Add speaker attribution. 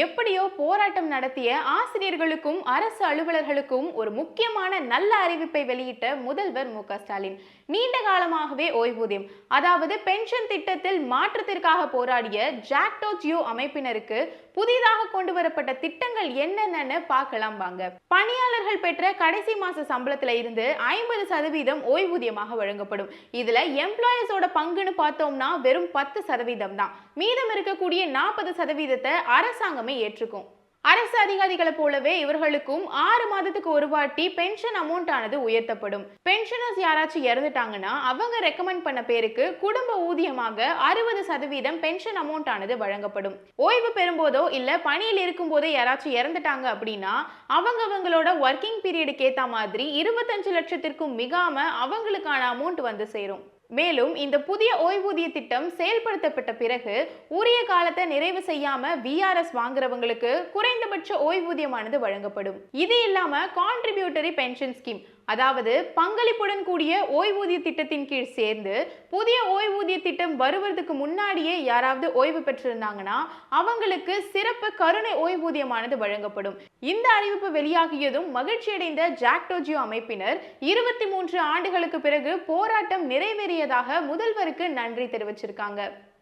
Speaker 1: எப்படியோ போராட்டம் நடத்திய ஆசிரியர்களுக்கும் அரசு அலுவலர்களுக்கும் ஒரு முக்கியமான நல்ல அறிவிப்பை வெளியிட்ட முதல்வர் மு ஸ்டாலின். நீண்ட காலமாகவே ஓய்வூதியம். அதாவது பென்ஷன் திட்டத்தில் மாற்றத்திற்காக போராடிய ஜாக்டோ ஜியோ அமைப்பினருக்கு புதிதாக கொண்டு வரப்பட்ட திட்டங்கள் என்னென்னு பார்க்கலாம் வாங்க. பணியாளர்கள் பெற்ற கடைசி மாச சம்பளத்துல இருந்து ஐம்பது சதவீதம் ஓய்வூதியமாக வழங்கப்படும். இதுல எம்ப்ளாயர்ஸோட பங்குன்னு பார்த்தோம்னா வெறும் பத்து சதவீதம் தான். மீதம் இருக்கக்கூடிய நாற்பது சதவீதத்தை அரசாங்கம் அரசாங்கமே ஏற்றுக்கும். அரசு அதிகாரிகளை போலவே இவர்களுக்கும் ஆறு மாதத்துக்கு ஒரு வாட்டி பென்ஷன் அமௌண்ட் ஆனது உயர்த்தப்படும். பென்ஷனர்ஸ் யாராச்சும் இறந்துட்டாங்கன்னா அவங்க ரெக்கமெண்ட் பண்ண பேருக்கு குடும்ப ஊதியமாக அறுபது சதவீதம் பென்ஷன் அமௌண்ட் ஆனது வழங்கப்படும். ஓய்வு பெறும்போதோ இல்ல பணியில் இருக்கும் போதோ யாராச்சும் இறந்துட்டாங்க அப்படின்னா அவங்க அவங்களோட ஒர்க்கிங் பீரியடுக்கு ஏத்த மாதிரி இருபத்தஞ்சு லட்சத்திற்கும் மிகாம அவங்களுக்கான அமௌண்ட் வந்து சேரும். மேலும் இந்த புதிய ஓய்வூதிய திட்டம் செயல்படுத்தப்பட்ட பிறகு உரிய காலத்தை நிறைவு செய்யாம விஆர்எஸ் வாங்குறவங்களுக்கு குறைந்தபட்ச ஓய்வூதியமானது வழங்கப்படும். இது இல்லாம கான்ட்ரிபியூட்டரி பென்ஷன் ஸ்கீம் அதாவது பங்களிப்புடன் கூடிய ஓய்வூதிய திட்டத்தின் கீழ் சேர்ந்து புதிய ஓய்வூதிய திட்டம் வருவதற்கு முன்னாடியே யாராவது ஓய்வு பெற்றிருந்தாங்கன்னா அவங்களுக்கு சிறப்பு கருணை ஓய்வூதியமானது வழங்கப்படும். இந்த அறிவிப்பு வெளியாகியதும் மகிழ்ச்சியடைந்த ஜாக்டோஜியோ அமைப்பினர் இருபத்தி மூன்று ஆண்டுகளுக்கு பிறகு போராட்டம் நிறைவேறியதாக முதல்வருக்கு நன்றி தெரிவிச்சிருக்காங்க.